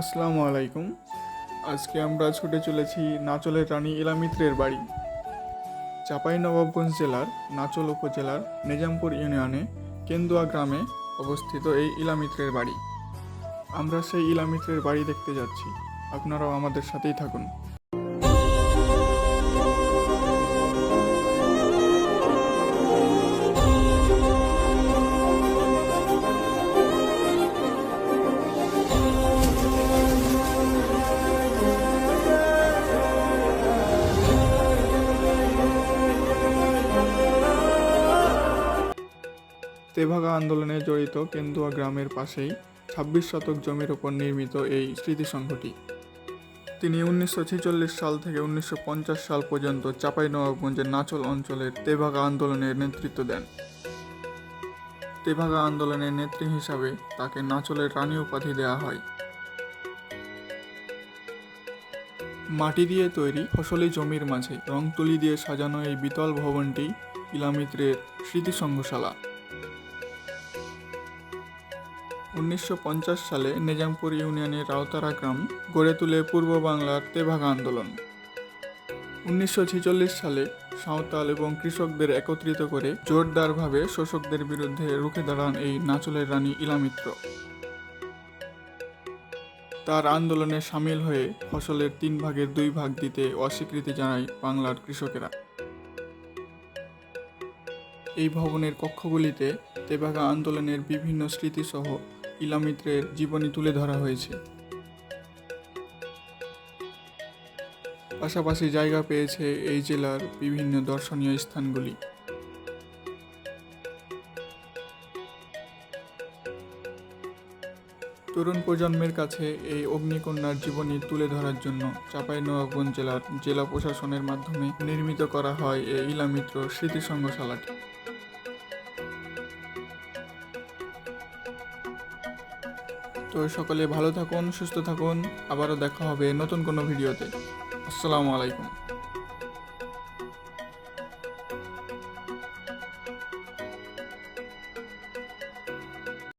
আসসালামু আলাইকুম। আজকে আমরা ছুটে চলেছি নাচলের রানী ইলামিত্রের বাড়ি। চাপাই নবাবগঞ্জ জেলার নাচল উপজেলার নিজামপুর ইউনিয়নে কেন্দুয়া গ্রামে অবস্থিত এই ইলামিত্রের বাড়ি। আমরা সেই ইলামিত্রের বাড়ি দেখতে যাচ্ছি। আপনারাও আমাদের সাথেই থাকুন। তেভাগা আন্দোলনে জড়িত কেন্দুয়া গ্রামের পাশেই ছাব্বিশ শতক জমির ওপর নির্মিত এই স্মৃতিসংঘটি। তিনি উনিশশো ছেচল্লিশ সাল থেকে উনিশশো পঞ্চাশ সাল পর্যন্ত চাঁপাইনবাবগঞ্জের নাচল অঞ্চলের তেভাগা আন্দোলনের নেতৃত্ব দেন। তেভাগা আন্দোলনের নেত্রী হিসাবে তাকে নাচলের রানী উপাধি দেওয়া হয়। মাটি দিয়ে তৈরি ফসলি জমির মাঝে রং তুলি দিয়ে সাজানো এই বিতল ভবনটি ইলামিত্রের স্মৃতিসংঘশালা। উনিশশো পঞ্চাশ সালে নিজামপুর ইউনিয়নের রাউতারা গ্রাম গড়ে তুলে পূর্ব বাংলার তেভাগা আন্দোলন। উনিশশো ছেচল্লিশ সালে সাঁওতাল এবং কৃষকদের একত্রিত করে জোরদারভাবে শোষকদের বিরুদ্ধে রুখে দাঁড়ান এই নাচলের রানী ইলামিত্র। তার আন্দোলনে সামিল হয়ে ফসলের তিন ভাগের দুই ভাগ দিতে অস্বীকৃতি জানায় বাংলার কৃষকেরা। এই ভবনের কক্ষগুলিতে তেভাগা আন্দোলনের বিভিন্ন স্মৃতিসহ ইলামিত্রের জীবনী তুলে ধরা হয়েছে। পাশাপাশি জায়গা পেয়েছে এই জেলার বিভিন্ন দর্শনীয় স্থানগুলি। তরুণ প্রজন্মের কাছে এই অগ্নিকন্যার জীবনী তুলে ধরার জন্য চাঁপাইনবাবগঞ্জ জেলার জেলা প্রশাসনের মাধ্যমে নির্মিত করা হয় এই ইলামিত্র স্মৃতি সংগ্রহশালাটি তো সকলে ভালো থাকুন সুস্থ থাকুন। আবারও দেখা হবে নতুন কোনো ভিডিওতে। আসসালামু আলাইকুম।